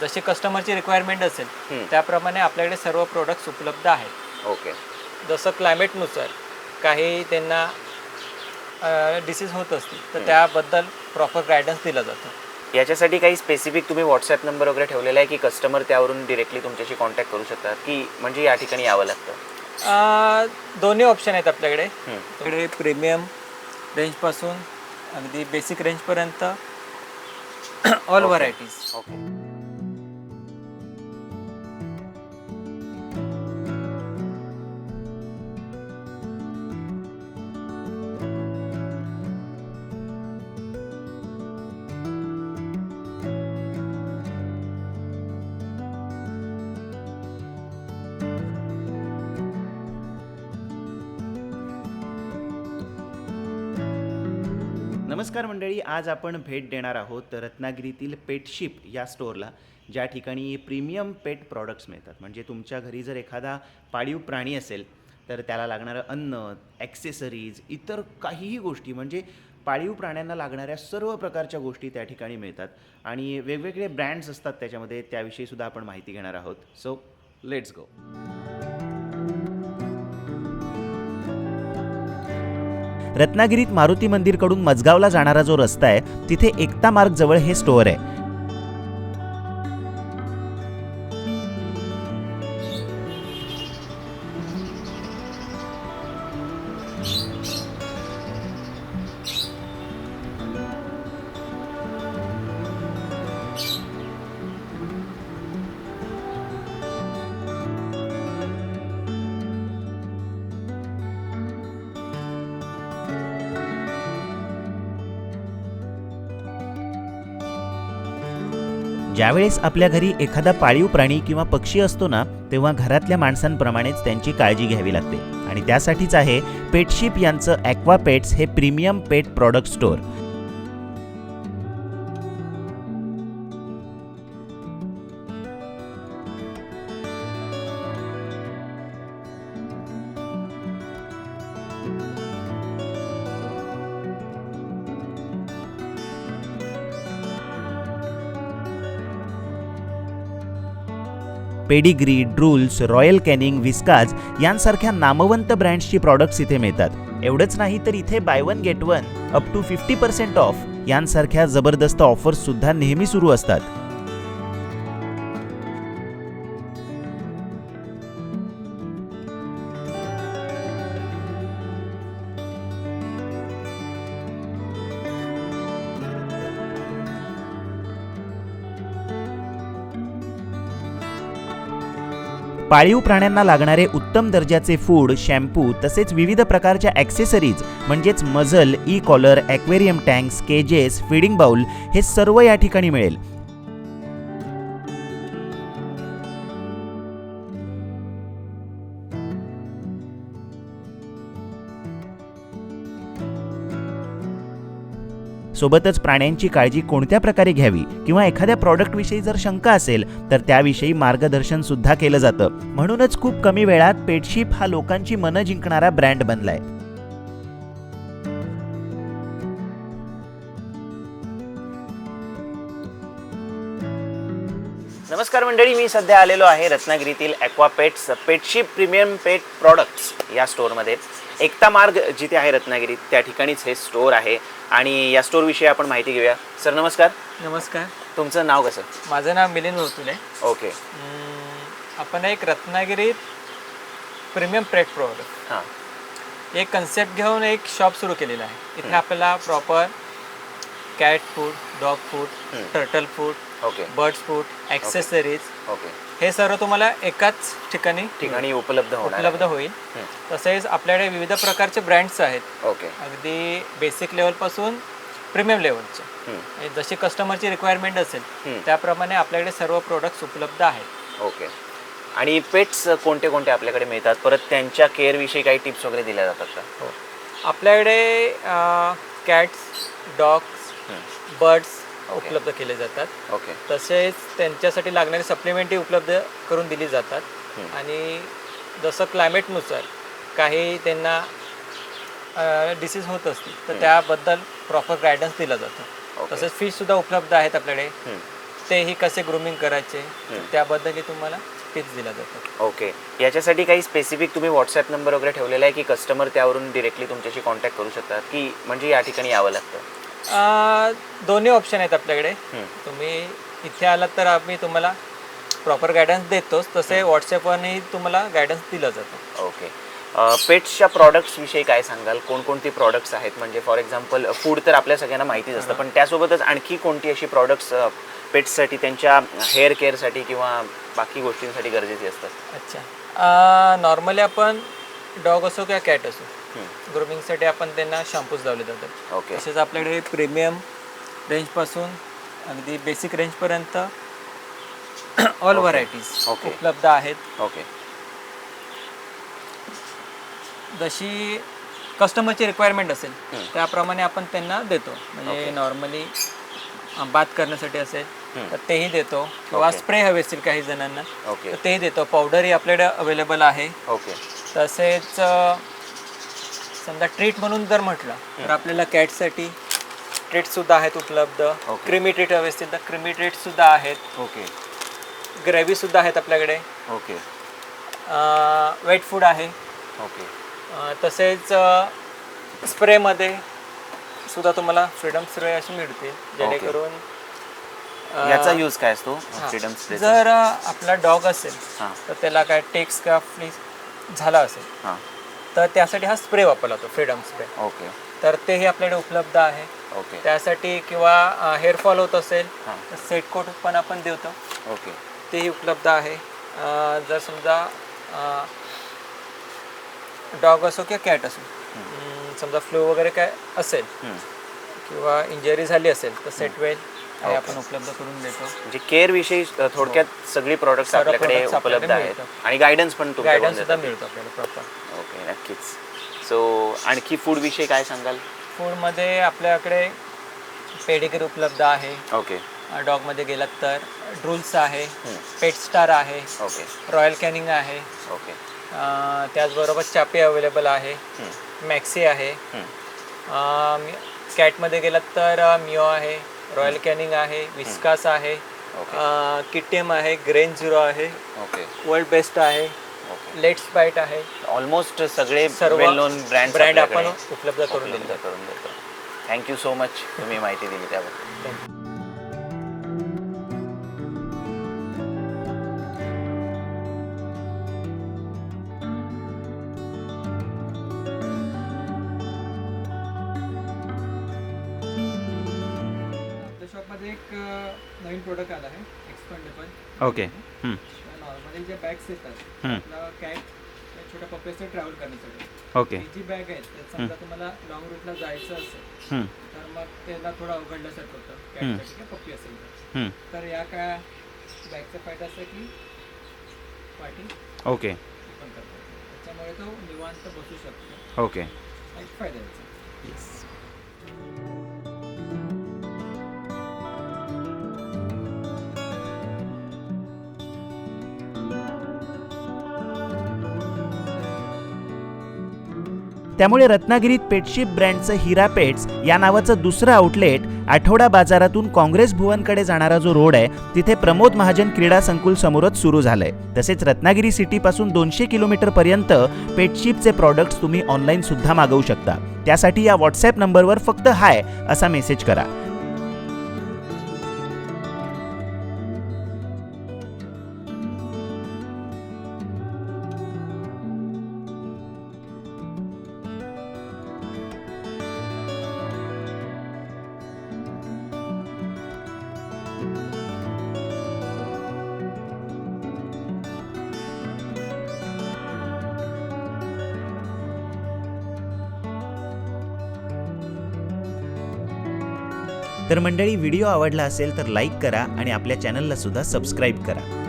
जशी कस्टमरची रिक्वायरमेंट असेल. त्याप्रमाणे आपल्याकडे सर्व प्रोडक्ट्स उपलब्ध आहेत. ओके जसं क्लायमेटनुसार काही त्यांना डिसीज होत असतील तर त्याबद्दल प्रॉपर गायडन्स दिलं जातं. याच्यासाठी काही स्पेसिफिक तुम्ही व्हॉट्सॲप नंबर वगैरे ठेवलेला आहे की कस्टमर त्यावरून डिरेक्टली तुमच्याशी कॉन्टॅक्ट करू शकतात? की म्हणजे या ठिकाणी यावं लागतं? दोन्ही ऑप्शन आहेत आपल्याकडे. आपल्याकडे प्रीमियम रेंजपासून अगदी बेसिक रेंजपर्यंत ऑल व्हरायटीज ओके नमस्कार मंडळी आज आपण भेट देणार आहोत रत्नागिरीतील पेटशिप या स्टोअरला ज्या ठिकाणी प्रीमियम पेट प्रॉडक्ट्स मिळतात. म्हणजे तुमच्या घरी जर एखादा पाळीव प्राणी असेल तर त्याला लागणारं अन्न ॲक्सेसरीज इतर काहीही गोष्टी म्हणजे पाळीव प्राण्यांना लागणाऱ्या सर्व प्रकारच्या गोष्टी त्या ठिकाणी मिळतात. आणि वेगवेगळे ब्रँड्स असतात त्याच्यामध्ये त्याविषयी सुद्धा आपण माहिती घेणार आहोत. सो लेट्स गो रत्नागिरीत मारुती मंदिरकडून मजगावला जाणारा जो रस्ता आहे तिथे एकता मार्ग जवळ हे स्टोअर आहे. ज्यावेळेस आपल्या घरी एखादा पाळीव प्राणी किंवा पक्षी असतो ना तेव्हा घरातल्या माणसांप्रमाणेच त्यांची काळजी घ्यावी लागते. आणि त्यासाठीच आहे पेटशिप यांचं ॲक्वा पेट्स हे premium pet product store Pedigree Drools Royal Canin Whiskas यांसारख्या नामवंत ब्रँड्सची प्रॉडक्ट्स इथे मिळतात. एवढंच नाही तर इथे buy one get one up to fifty percent off यांसारख्या जबरदस्त ऑफर्स सुद्धा नेहमी सुरू असतात. पाळीव प्राण्यांना लागणारे उत्तम दर्जाचे फूड शॅम्पू तसेच विविध प्रकारच्या ॲक्सेसरीज म्हणजेच muzzle E collar aquarium tanks cages feeding bowl हे सर्व या ठिकाणी मिळेल. सोबतच प्राण्यांची काळजी कोणत्या प्रकारे घ्यावी किंवा एखाद्या प्रॉडक्टविषयी जर शंका असेल तर त्याविषयी मार्गदर्शन सुद्धा केलं जातं. म्हणूनच खूप कमी वेळात पेटशिप हा लोकांची मनं जिंकणारा ब्रँड बनलाय. नमस्कार मंडळी मी सध्या आलेलो आहे रत्नागिरीतील Aqua Pets Petship premium pet products या स्टोअरमध्ये एकता मार्ग जिथे आहे रत्नागिरीत त्या ठिकाणीच हे स्टोअर आहे. आणि या स्टोअरविषयी आपण माहिती घेऊया. सर नमस्कार. नमस्कार. तुमचं नाव कसं? माझं नाव मिलिंद होतुले ओके आपण एक रत्नागिरीत प्रीमियम प्रेट प्रोडक्ट हां. एक कन्सेप्ट घेऊन एक शॉप सुरू केलेला आहे. इथे आपल्याला proper cat food dog food hmm. Turtle food okay birds food accessories okay हे सर्व तुम्हाला एकाच ठिकाणी ठिकाणी उपलब्ध होणार उपलब्ध होईल. हम्म. तसेच आपल्याकडे विविध प्रकारचे ब्रँड्स आहेत. ओके अगदी बेसिक लेवलपासून प्रीमियम लेवलचे हम्म. म्हणजे जशी कस्टमरची रिक्वायरमेंट असेल. त्याप्रमाणे आपल्याकडे सर्व प्रोडक्ट्स उपलब्ध आहेत. ओके आणि पेट्स कोणते कोणते आपल्याकडे मिळतात? परत त्यांच्या केअरविषयी काही टिप्स वगैरे दिल्या जातात का? हो. आपल्याकडे कॅट्स डॉग्स. बर्ड्स. उपलब्ध केले जातात. ओके. तसेच त्यांच्यासाठी लागणारी सप्लिमेंटही उपलब्ध करून दिली जातात. आणि जसं क्लायमेटनुसार काही त्यांना डिसीज होत असतील तर त्याबद्दल प्रॉपर गायडन्स दिलं जातं. तसेच फिशसुद्धा उपलब्ध आहेत आपल्याकडे. तेही कसे ग्रूमिंग करायचे त्याबद्दलही तुम्हाला टिप्स दिल्या जातात. ओके. याच्यासाठी काही स्पेसिफिक तुम्ही व्हॉट्सॲप नंबर वगैरे ठेवलेला आहे की कस्टमर त्यावरून डिरेक्टली तुमच्याशी कॉन्टॅक्ट करू शकतात? की म्हणजे या ठिकाणी यावं लागतं? अं, दोन्ही ऑप्शन आहेत आपल्याकडे. तुम्ही इथे आलात तर आम्ही तुम्हाला प्रॉपर गायडन्स देतोच. तसे व्हॉट्सअपवरही तुम्हाला गायडन्स दिलं जातं. ओके पेट्सच्या प्रॉडक्ट्सविषयी काय सांगाल? कोणकोणती प्रॉडक्ट्स आहेत? म्हणजे फॉर एक्झाम्पल फूड तर आपल्या सगळ्यांना माहितीच असतं पण त्यासोबतच आणखी कोणती अशी प्रॉडक्ट्स पेट्ससाठी त्यांच्या हेअर केअरसाठी किंवा बाकी गोष्टींसाठी गरजेची असतात? अच्छा. नॉर्मली आपण डॉग असो किंवा कॅट असो. ग्रूमिंगसाठी आपण त्यांना शॅम्पूज लावले जातात ओके तसेच आपल्याकडे प्रीमियम रेंजपासून अगदी बेसिक रेंजपर्यंत ऑल व्हरायटीज. उपलब्ध आहेत. ओके जशी कस्टमरची रिक्वायरमेंट असेल त्याप्रमाणे आपण त्यांना देतो. म्हणजे नॉर्मली बात करण्यासाठी असेल तर तेही देतो. किंवा. स्प्रे हवे असतील काही जणांना ओके तर तेही देतो. पावडरही आपल्याकडे अवेलेबल आहे. ओके तसेच अ, समजा ट्रीट म्हणून जर म्हटलं तर आपल्याला कॅटसाठी ट्रीटसुद्धा आहेत उपलब्ध. Okay. क्रिमी ट्रीट हवे असतील तर क्रिमी ट्रीटसुद्धा आहेत. ओके ग्रेव्हीसुद्धा आहेत आपल्याकडे. ओके वेट फूड आहे. ओके अ, तसेच स्प्रेमध्ये सुद्धा तुम्हाला फ्रीडम स्प्रे असे मिळतील जेणेकरून अ, याचा यूज काय असतो? हा. फ्रीडम स्प्रे जर अ, आपला डॉग असेल हां. तर त्याला काय टेक्स का फ्लीज झाला असेल हां. तर त्यासाठी हा स्प्रे वापरला जातो फ्रीडम स्प्रे ओके तर तेही आपल्याकडे उपलब्ध आहे. ओके त्यासाठी किंवा हेअरफॉल होत असेल हां. तर सेट कोट पण आपण देतो. ओके तेही उपलब्ध आहे. अ, जर समजा डॉग असो किंवा कॅट असो अं, समजा फ्लू वगैरे काय असेल हम्म. किंवा इंजरी झाली असेल तर सेटवेल हे आपण उपलब्ध करून देतो. म्हणजे केअर विषयी अ, थोडक्यात सगळी प्रॉडक्ट्स सर्व आपल्याकडे products उपलब्ध आहेत. मिळतात. आणि गायडन्स पण तुमच्याकडून गायडन्स सुद्धा. मिळतो आपल्याला प्रॉपर नक्कीच. सो आणखी फूड विषयी काय सांगाल? फूडमध्ये आपल्याकडे पेडिग्री उपलब्ध आहे. ओके डॉगमध्ये गेलात तर ड्रूल्स आहे पेट स्टार आहे ओके रॉयल कॅनिंग आहे ओके त्याचबरोबर चापी अवेलेबल आहे. मॅक्सी आहे. कॅटमध्ये गेलात तर मिओ आहे रॉयल कॅनिंग आहे विस्कास आहे किटेम आहे ग्रेन झिरो आहे ओके वर्ल्ड बेस्ट आहे. लेट्स बाईट आहे. ऑलमोस्ट सगळे सर्व वेल नोन ब्रँड ब्रँड आपण उपलब्ध करून देतो. करून देतो. थँक्यू सो मच तुम्ही माहिती दिली त्याबद्दल. शॉपमध्ये एक नवीन प्रोडक्ट आला आहे एक्सपेंडेबल ओके नॉर्मली जे बॅग्स येतात. आपला कॅट छोट्या पप्पेचं ट्रॅव्हल करण्यासाठी. ओके. जी बॅग आहे त्यात समजा तुम्हाला लॉंग रूटला जायचं असेल तर मग त्याला थोडं अवघडल्यासारखं होतं. कॅटसाठी पप्पी असेल तर. तर या काय बॅगचा फायदा असा की पाठी ओके. त्याच्यामुळे तो निवांत बसू शकतो. ओके. एक फायदा त्यामुळे रत्नागिरीत पेटशिप ब्रँडचं हिरा पेट्स या नावाचं दुसरं आउटलेट आठवडा बाजारातून काँग्रेस भुवनकडे जाणारा जो रोड आहे तिथे प्रमोद महाजन क्रीडा संकुल समोरच सुरू झालंय. तसेच रत्नागिरी सिटीपासून दोनशे किलोमीटर पर्यंत पेटशिपचे प्रॉडक्ट्स तुम्ही ऑनलाईन सुद्धा मागवू शकता. त्यासाठी या व्हॉट्सॲप नंबरवर फक्त हाय असा मेसेज करा. तर मंडळी व्हिडिओ आवडला असेल तर लाईक करा आणि आपल्या चॅनलला सुद्धा सबस्क्राईब करा.